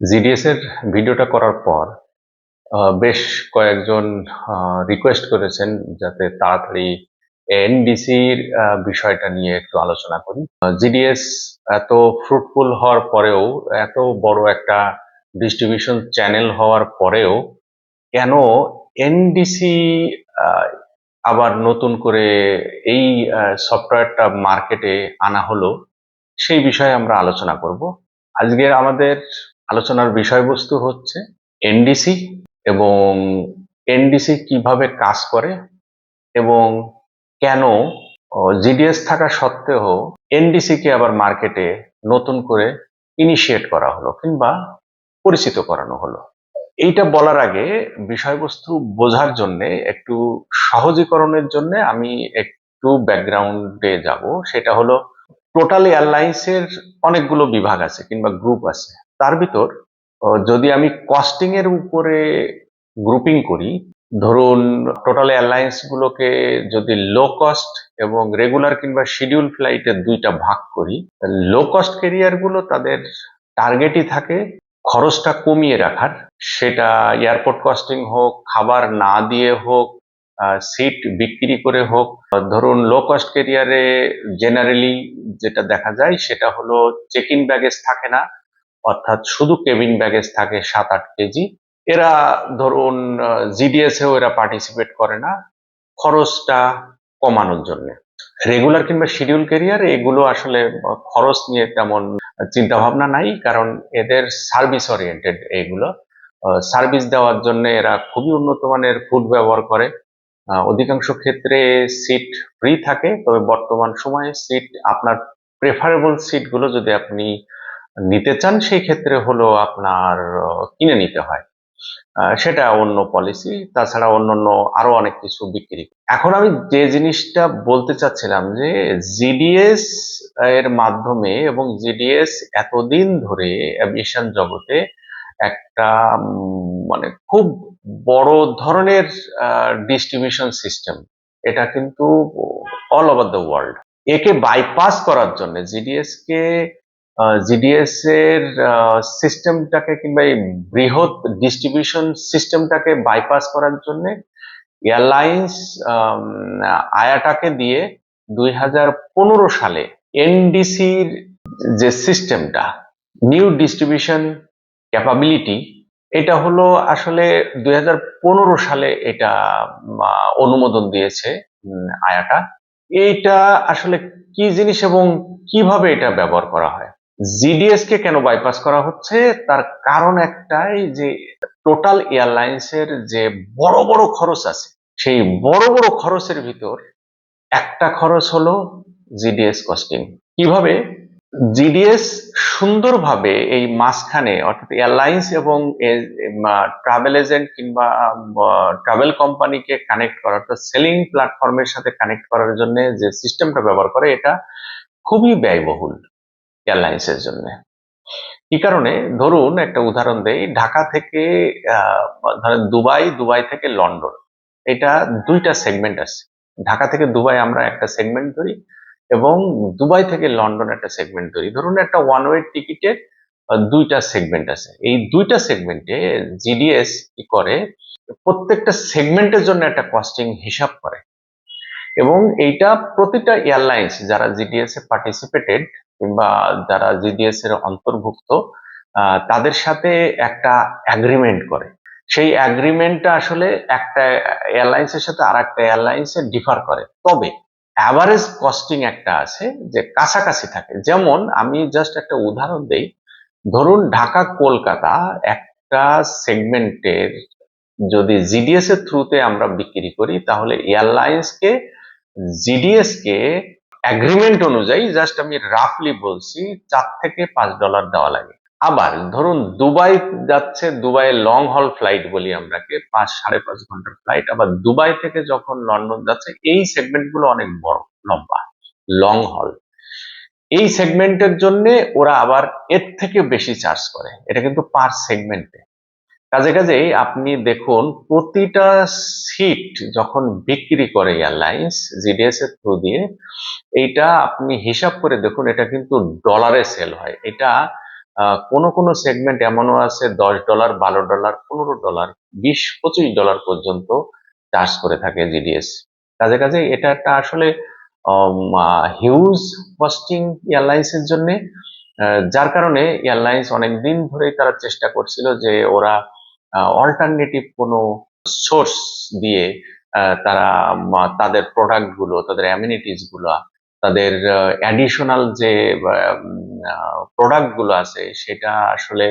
GDS এর ভিডিওটা করার পর বেশ কয়েকজন রিকোয়েস্ট করেছেন যাতে তাড়াতাড়ি এনডিসির বিষয়টা নিয়ে একটু আলোচনা করি। জিডিএস এত ফ্রুটফুল হওয়ার পরেও, এত বড় একটা ডিস্ট্রিবিউশন চ্যানেল হওয়ার পরেও কেন এনডিসি আবার নতুন করে এই সফটওয়্যারটা মার্কেটে আনা হলো, সেই বিষয়ে আমরা আলোচনা করব। আজকের আমাদের আলোচনার বিষয়বস্তু হচ্ছে এনডিসি এবং এনডিসি কীভাবে কাজ করে এবং কেন জিডিএস থাকা সত্ত্বেও এনডিসি কে আবার মার্কেটে নতুন করে ইনিশিয়েট করা হলো কিংবা পরিচিত করানো হলো। এইটা বলার আগে বিষয়বস্তু বোঝার জন্য, একটু সহজীকরণের জন্য আমি একটু ব্যাকগ্রাউন্ডে যাব। সেটা হলো টোটাল এয়ারলাইন্সের অনেকগুলো বিভাগ আছে কিংবা গ্রুপ আছে। তার ভিতর যদি আমি কস্টিং এর উপরে গ্রুপিং করি, ধরুন টোটাল এয়ারলাইন্স গুলোকে যদি লো কস্ট এবং রেগুলার কিংবা শিডিউল ফ্লাইটের দুইটা ভাগ করি লো কস্ট ক্যারিয়ারগুলো তাদের টার্গেটই থাকে খরচটা কমিয়ে রাখার। সেটা এয়ারপোর্ট কস্টিং হোক, খাবার না দিয়ে হোক সিট বিক্রি করে হোক। ধরুন লো কস্ট ক্যারিয়ারে জেনারেলি যেটা দেখা যায় সেটা হলো চেক ইন ব্যাগেজ থাকে না। অর্থাৎ শুধু কেবিন ব্যাগেজ থাকে সাত, আট কেজি। এরা ধরুন জিডিএস এও এরা পার্টিসিপেট করে না। খরচটা কমানোর জন্য। রেগুলার কিংবা শিডিউল ক্যারিয়ার এগুলো আসলে খরচ নিয়ে তেমন চিন্তা ভাবনা নাই, কারণ এদের সার্ভিস ওরিয়েন্টেড এগুলো। সার্ভিস দেওয়ার জন্য এরা খুবই উন্নত মানের ফুড ব্যবহার করে। অধিকাংশ ক্ষেত্রে সিট ফ্রি থাকে, তবে বর্তমান সময়ে সিট আপনার প্রেফারেবল সিটগুলো যদি আপনি নিতে চান, সেই ক্ষেত্রে হলো আপনার কিনে নিতে হয়। সেটা অন্য পলিসি তাছাড়া অন্যান্য আরও অনেক কিছু বিক্রি। এখন আমি যে জিনিসটা বলতে চাচ্ছিলাম যে জিডিএস এর মাধ্যমে এবং জিডিএস এতদিন ধরে অ্যাভিয়েশন জগতে একটা মানে খুব বড় ধরনের ডিস্ট্রিবিউশন সিস্টেম এটা কিন্তু অল ওভার দ্য ওয়ার্ল্ড একে বাইপাস করার জন্য জিডিএস কে জিডিএস এর সিস্টেমটাকে কিংবা এই বৃহৎ ডিস্ট্রিবিউশন সিস্টেমটাকে বাইপাস করার জন্য এয়ারলাইন্স আয়াটাকে দিয়ে দুই হাজার পনেরো সালে এনডিসির যে সিস্টেমটা নিউ ডিস্ট্রিবিউশন ক্যাপাবিলিটি এটা হলো আসলে দুই হাজার পনেরো সালে এটা অনুমোদন দিয়েছে আয়াটা। এইটা আসলে কি জিনিস এবং কীভাবে এটা ব্যবহার করা হয়? জিডিএস কে কেন বাইপাস করা হচ্ছে? তার কারণ একটাই যে টোটাল এয়ারলাইন্সের যে বড় বড় খরচ আছে, সেই বড় বড় খরচের ভিতর একটা খরচ হলো জিডিএস কস্টিং কীভাবে? জিডিএস সুন্দরভাবে এই মাঝখানে, অর্থাৎ এয়ারলাইন্স এবং ট্রাভেল এজেন্ট কিংবা ট্রাভেল কোম্পানিকে কানেক্ট করা অর্থাৎ সেলিং প্ল্যাটফর্মের সাথে কানেক্ট করার জন্য যে সিস্টেমটা ব্যবহার করে, এটা খুবই ব্যয়বহুল। এয়ারলাইন্সের জন্য। কি কারণে? ধরুন একটা উদাহরণ দেই, ঢাকা থেকে ধরেন দুবাই দুবাই থেকে লন্ডন। এটা দুইটা সেগমেন্ট আছে। ঢাকা থেকে দুবাই আমরা একটা সেগমেন্ট ধরি এবং দুবাই থেকে লন্ডন একটা সেগমেন্ট ধরি। ধরুন একটা ওয়ান ওয়ে টিকিটের দুইটা সেগমেন্ট আছে। এই দুইটা সেগমেন্টে জিডিএস কি করে? প্রত্যেকটা সেগমেন্টের জন্য একটা কস্টিং হিসাব করে। এবং এইটা প্রতিটা এয়ারলাইন্স যারা জিডিএস এ পার্টিসিপেটেড কিংবা যারা জিডিএস এর অন্তর্ভুক্ত তাদের সাথে একটা অ্যাগ্রিমেন্ট করে। সেই অ্যাগ্রিমেন্টটা আসলে একটা এয়ারলাইন্সের সাথে আর একটা এয়ারলাইন্সে ডিফার করে। তবে অ্যাভারেজ কস্টিং একটা আছে যে কাছাকাছি থাকে। যেমন আমি জাস্ট একটা উদাহরণ দেই, ধরুন ঢাকা কলকাতা একটা সেগমেন্টের যদি জিডিএস এর থ্রুতে আমরা বিক্রি করি, তাহলে এয়ারলাইন্সকে জিডিএস কে অ্যাগ্রিমেন্ট অনুযায়ী জাস্ট আমি রাফলি বলছি চার থেকে পাঁচ ডলার দেওয়া লাগে। আবার ধরুন দুবাই যাচ্ছে, দুবাই লং হল ফ্লাইট বলি আমরাকে, পাঁচ সাড়ে পাঁচ ঘণ্টার ফ্লাইট আবার দুবাই থেকে যখন লন্ডন যাচ্ছে, এই সেগমেন্টগুলো অনেক বড়, লম্বা লং হল এই সেগমেন্টের জন্য ওরা আবার এর থেকে বেশি চার্জ করে। এটা কিন্তু পার সেগমেন্টে কাজে কাজেই আপনি দেখুন, প্রতিটা সিট যখন বিক্রি করে এয়ারলাইন্স জিডিএস এর থ্রু দিয়ে, এইটা আপনি হিসাব করে দেখুন, এটা কিন্তু ডলারে সেল হয়। এটা কোন, কোনো সেগমেন্ট এমনও আছে, দশ ডলার বারো ডলার পনেরো ডলার বিশ, পঁচিশ ডলার পর্যন্ত চার্জ করে থাকে জিডিএস কাজে কাজে এটা একটা আসলে হিউজ কস্টিং এয়ারলাইন্সের জন্য যার কারণে এয়ারলাইন্স অনেকদিন ধরেই তারা চেষ্টা করছিল যে ওরা অল্টারনেটিভ কোনো সোর্স দিয়ে তারা তাদের প্রোডাক্টগুলো, তাদের অ্যামিনিটিসগুলো, তাদের অ্যাডিশনাল যে প্রোডাক্টগুলো আছে, সেটা আসলে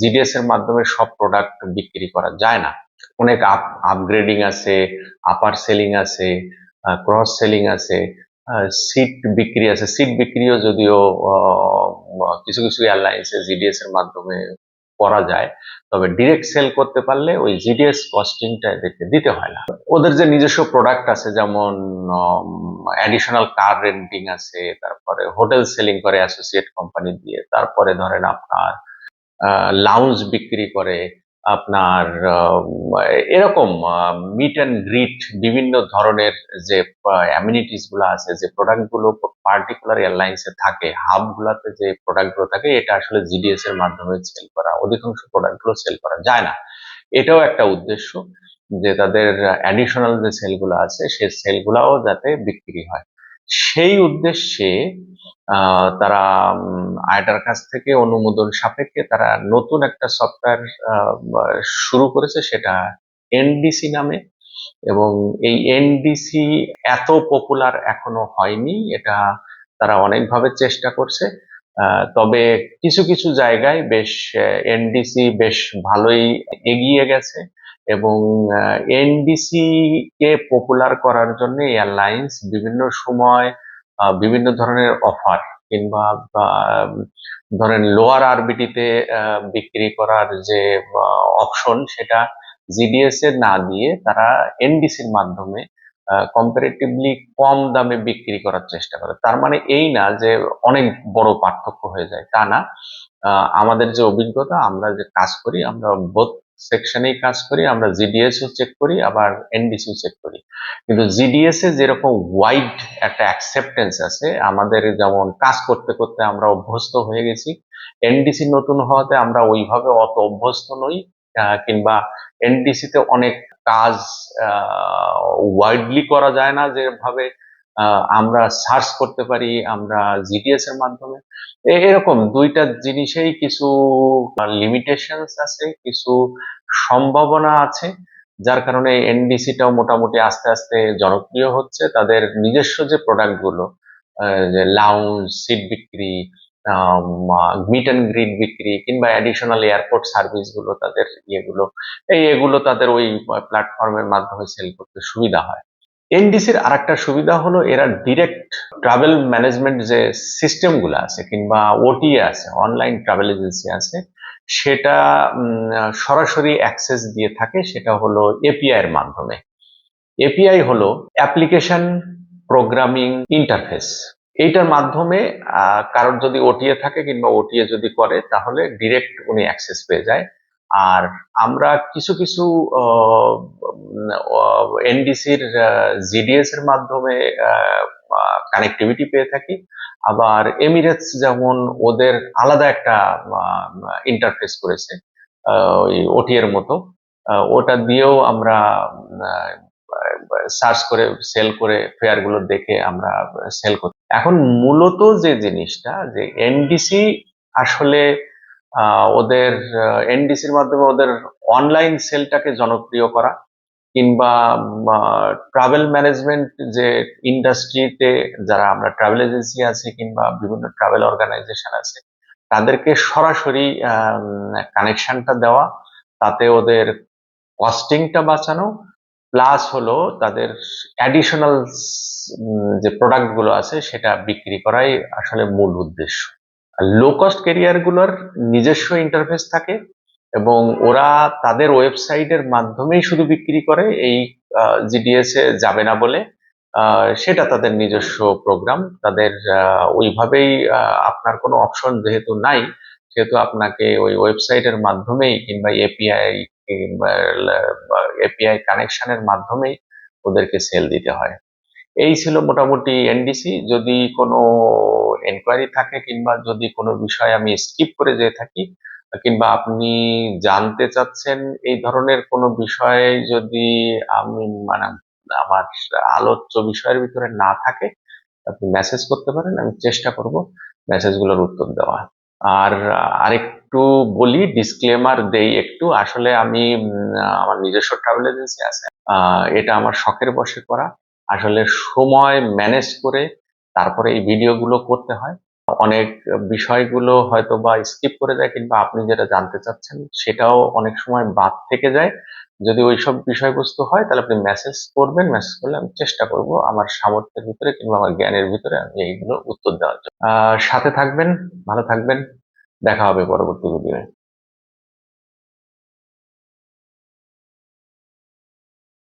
জিডিএস এর মাধ্যমে সব প্রোডাক্ট বিক্রি করা যায় না। অনেক আপ আপগ্রেডিং আছে আপার সেলিং আছে ক্রস সেলিং আছে সিট বিক্রি আছে। সিট বিক্রিও যদিও কিছু কিছু এয়ারলাইন্সে জিডিএস এর মাধ্যমে করা যায়, তবে ডিরেক্ট সেল করতে পারলে ওই জিডিএস কস্টিংটা এদেরকে দিতে হয় না। ওদের যে নিজস্ব প্রোডাক্ট আছে, যেমন অ্যাডিশনাল কার রেন্টিং আছে, তারপরে হোটেল সেলিং করে অ্যাসোসিয়েট কোম্পানি দিয়ে, তারপরে ধরেন আপনার লাউঞ্জ বিক্রি করে আপনার এরকম মিট অ্যান্ড গ্রিট বিভিন্ন ধরনের যে অ্যামিনিটিসগুলো আছে, যে প্রোডাক্টগুলো পার্টিকুলার এয়ারলাইন্সে থাকে হাব গুলাতে যে প্রোডাক্টগুলো থাকে, এটা আসলে জিডিএস এর মাধ্যমে সেল করা, অধিকাংশ প্রোডাক্টগুলো সেল করা যায় না। এটাও একটা উদ্দেশ্য যে, তাদের অ্যাডিশনাল যে সেলগুলো আছে সেই সেলগুলাও যাতে বিক্রি হয়। সেই উদ্দেশ্যে তারা আয়টার কাছ থেকে অনুমোদন সাপেক্ষে তারা নতুন একটা সফটওয়্যার শুরু করেছে সেটা এনডিসি নামে এবং এই এনডিসি এত পপুলার এখনও হয়নি, এটা তারা অনেকভাবে চেষ্টা করছে। তবে কিছু কিছু জায়গায় বেশ এনডিসি বেশ ভালোই এগিয়ে গেছে। এবং এনডিসি কে পপুলার করার জন্য এয়ারলাইন্স বিভিন্ন সময় বিভিন্ন ধরনের অফার কিংবা ধরেন লোয়ার আরবিটিতে বিক্রি করার যে অপশন সেটা জিডিএস এর না দিয়ে তারা এনডিসির মাধ্যমে কম্পারেটিভলি কম দামে বিক্রি করার চেষ্টা করে। তার মানে এই না যে অনেক বড় পার্থক্য হয়ে যায়। তা না। আমাদের যে অভিজ্ঞতা, আমরা যে কাজ করি, আমরা বোধ সেকশনেই কাজ করি, আমরা জিডিএস ও চেক করি, আবার এনডিসি চেক করি। কিন্তু জিডিএস এ যেরকম ওয়াইড একটা অ্যাকসেপ্টেন্স আছে, আমাদের যেমন কাজ করতে করতে আমরা অভ্যস্ত হয়ে গেছি এনডিসি নতুন হওয়াতে আমরা ওইভাবে অত অভ্যস্ত নই কিংবা এনডিসি তে অনেক কাজ ওয়াইডলি করা যায় না যেভাবে আমরা সার্চ করতে পারি আমরা জিডিএস এর মাধ্যমে। এরকম দুইটা জিনিসেই কিছু লিমিটেশনস আছে কিছু সম্ভাবনা আছে যার কারণে এনডিসিটাও মোটামুটি আস্তে আস্তে জনপ্রিয় হচ্ছে। তাদের নিজস্ব যে প্রোডাক্টগুলো আহ, লাউঞ্জ সিট বিক্রি মিট অ্যান্ড গ্রিড বিক্রি কিংবা অ্যাডিশনাল এয়ারপোর্ট সার্ভিসগুলো তাদের ইয়েগুলো এই এগুলো তাদের ওই প্ল্যাটফর্মের মাধ্যমে সেল করতে সুবিধা হয়। এনডিসির আর একটা সুবিধা হলো এরা ডিরেক্ট ট্রাভেল ম্যানেজমেন্ট যে সিস্টেমগুলো আছে কিংবা ওটিএ আছে অনলাইন ট্রাভেল এজেন্সি আছে, সেটা সরাসরি অ্যাক্সেস দিয়ে থাকে, সেটা হলো এপিআই এর মাধ্যমে। এপিআই হলো অ্যাপ্লিকেশন প্রোগ্রামিং ইন্টারফেস এইটার মাধ্যমে কারোর যদি ওটিএ থাকে কিংবা ওটিএ যদি করে, তাহলে ডিরেক্ট উনি অ্যাক্সেস পেয়ে যায়। আর আমরা কিছু কিছু এনডিসির জিডিএস এর মাধ্যমে কানেক্টিভিটি পেয়ে থাকি। আবার এমিরেটস যেমন ওদের আলাদা একটা ইন্টারফেস করেছে ওই ওটি এর মতো। ওটা দিয়েও আমরা সার্চ করে সেল করে ফেয়ারগুলো দেখে আমরা সেল করি এখন মূলত যে জিনিসটা, যে এনডিসি আসলে ওদের এনডিসির মাধ্যমে ওদের অনলাইন সেলটাকে জনপ্রিয় করা কিংবা ট্রাভেল ম্যানেজমেন্ট যে ইন্ডাস্ট্রিতে যারা আমরা ট্রাভেল এজেন্সি আছে কিংবা বিভিন্ন ট্রাভেল অর্গানাইজেশন আছে, তাদেরকে সরাসরি কানেকশনটা দেওয়া, তাতে ওদের কস্টিংটা বাঁচানো প্লাস হলো তাদের অ্যাডিশনাল যে প্রোডাক্টগুলো আছে সেটা বিক্রি করাই আসলে মূল উদ্দেশ্য। লো কস্ট ক্যারিয়ারগুলোর নিজস্ব ইন্টারফেস থাকে এবং ওরা তাদের ওয়েবসাইটের মাধ্যমেই শুধু বিক্রি করে, এই জিডিএস এ যাবে না বলে সেটা তাদের নিজস্ব প্রোগ্রাম তাদের ওইভাবেই আপনার কোনো অপশন যেহেতু নাই, সেহেতু আপনাকে ওই ওয়েবসাইটের মাধ্যমেই কিংবা এপিআই এপিআই কানেকশনের মাধ্যমেই ওদেরকে সেল দিতে হয়। এই ছিল মোটামুটি এনডিসি যদি কোনো এনকোয়ারি থাকে কিংবা যদি কোনো বিষয় আমি স্কিপ করে যেয়ে থাকি, কিংবা আপনি জানতে চাচ্ছেন এই ধরনের কোনো বিষয়ে যদি আমি মানে আমার আলোচ্য বিষয়ের ভিতরে না থাকে, আপনি মেসেজ করতে পারেন, আমি চেষ্টা করব মেসেজগুলোর উত্তর দেওয়া আর আরেকটু বলি ডিসক্লেমার দেই একটু। আসলে আমি আমার নিজস্ব ট্রাভেল এজেন্সি আছে। এটা আমার শখের বসে করা। আসলে সময় ম্যানেজ করে তারপরে এই ভিডিওগুলো করতে হয়। অনেক বিষয়গুলো হয়তো বা স্কিপ করে যায় কিংবা আপনি যেটা জানতে চাচ্ছেন সেটাও অনেক সময় বাদ থেকে যায়। যদি ওইসব বিষয়বস্তু হয় তাহলে আপনি মেসেজ করবেন মেসেজ করলে আমি চেষ্টা করব আমার সামর্থ্যের ভিতরে কিংবা আমার জ্ঞানের ভিতরে আমি এইগুলো উত্তর দেওয়ার জন্য। সাথে থাকবেন, ভালো থাকবেন। দেখা হবে পরবর্তী ভিডিওয়ে